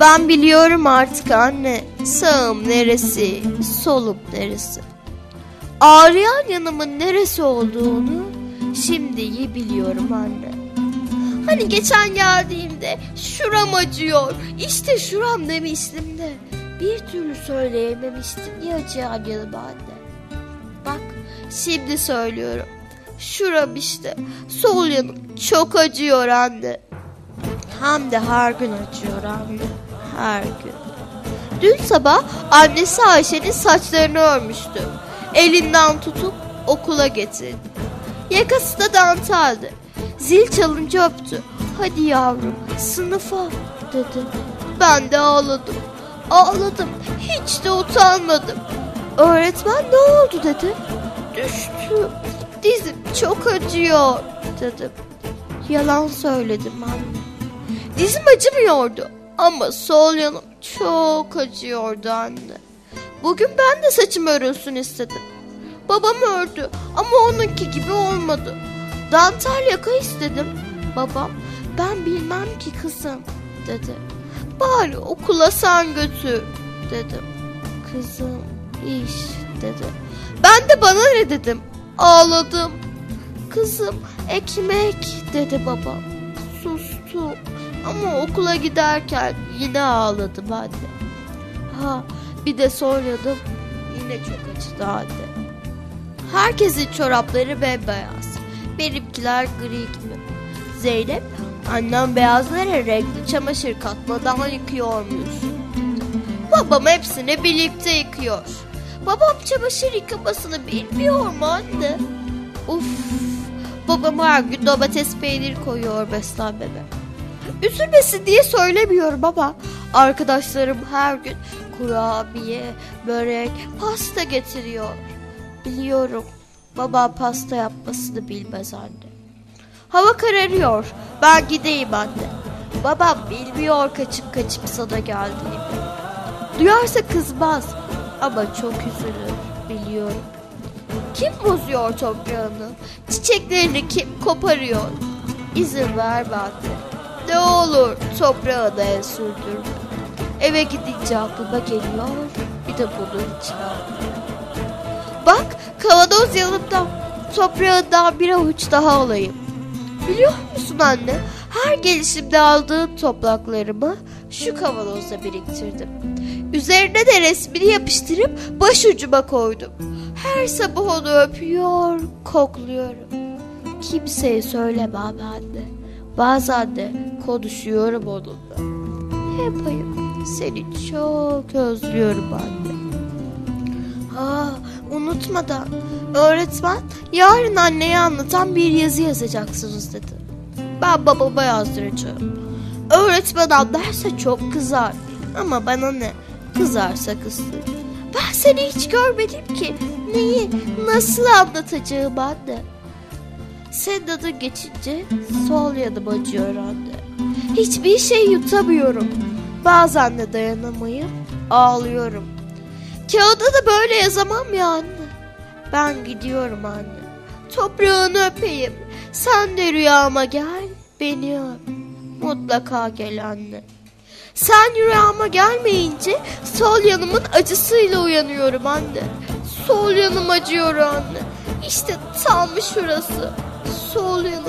Ben biliyorum artık anne sağım neresi, solum neresi. Ağrıyan yanımın neresi olduğunu şimdi iyi biliyorum anne. Hani geçen geldiğimde şuram acıyor, işte şuram demiştim de bir türlü söyleyememiştim ya acıyan yanıma anne. Bak şimdi söylüyorum. Şuram işte sol yanım çok acıyor anne. Hem de her gün acıyor anne. Her gün. Dün sabah annesi Ayşe'nin saçlarını örmüştü. Elinden tutup okula getirdi. Yakası da danteldi. Zil çalınca öptü. Hadi yavrum sınıfa dedi. Ben de ağladım. Ağladım. Hiç de utanmadım. Öğretmen ne oldu dedi. Düştü. Dizim çok acıyor dedim. Yalan söyledim anne. Dizim acımıyordu ama sol yanım çok acıyordu anne. Bugün ben de saçım örülsün istedim. Babam ördü ama onunki gibi olmadı. Dantel yaka istedim. Babam ben bilmem ki kızım dedi. Bari okula sen götür dedim. Kızım iş dedi. Ben de bana ne dedim. Ağladım. Kızım ekmek dedi babam. Ama okula giderken yine ağladım anne. Ha bir de sonradım yine çok acıdı anne. Herkesin çorapları bembeyaz. Benimkiler gri gibi. Zeynep annem beyazlara renkli çamaşır katmadan yıkıyormuş. Babam hepsini birlikte yıkıyor. Babam çamaşır yıkamasını bilmiyor mu anne? Uf, babam her gün domates peynir koyuyor beslenmeme. Üzülmesin diye söylemiyorum ama arkadaşlarım her gün kurabiye, börek, pasta getiriyor. Biliyorum baba pasta yapmasını bilmez anne. Hava kararıyor. Ben gideyim anne. Babam bilmiyor kaçıp kaçıp sana geldiğimi. Duyarsa kızmaz ama çok üzülür biliyorum. Kim bozuyor toprağını? Çiçeklerini kim koparıyor? İzin ver anne. Ne olur toprağa da el sürdürme. Eve gidince aklıma geliyor. Bir de bunun için. Bak kavanoz yanımda. Toprağından bir avuç daha alayım. Biliyor musun anne? Her gelişimde aldığım topraklarımı şu kavanoza biriktirdim. Üzerine de resmini yapıştırıp başucuma koydum. Her sabah onu öpüyor, kokluyorum. Kimseye söylemem anne. Bazen de konuşuyorum onunla. Ne yapayım? Seni çok özlüyorum anne. Ha, unutmadan öğretmen yarın anneye anlatan bir yazı yazacaksınız dedi. Ben babama yazdıracağım. Öğretmen anlarsa çok kızar. Ama bana ne? Kızarsa kızsın. Ben seni hiç görmedim ki. Neyi, nasıl anlatacağım anne? Adın geçince sol yanım acıyor anne. Hiçbir şey yutamıyorum. Bazen de dayanamayıp ağlıyorum. Kağıda da böyle yazamam ya anne. Ben gidiyorum anne. Toprağını öpeyim. Sen de rüyama gel, beni öp. Mutlaka gel anne. Sen rüyama gelmeyince sol yanımın acısıyla uyanıyorum anne. Sol yanım acıyor anne. İşte tam şurası. Yanım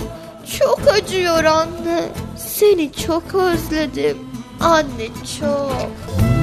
çok acıyor anne. Seni çok özledim. Anne çok.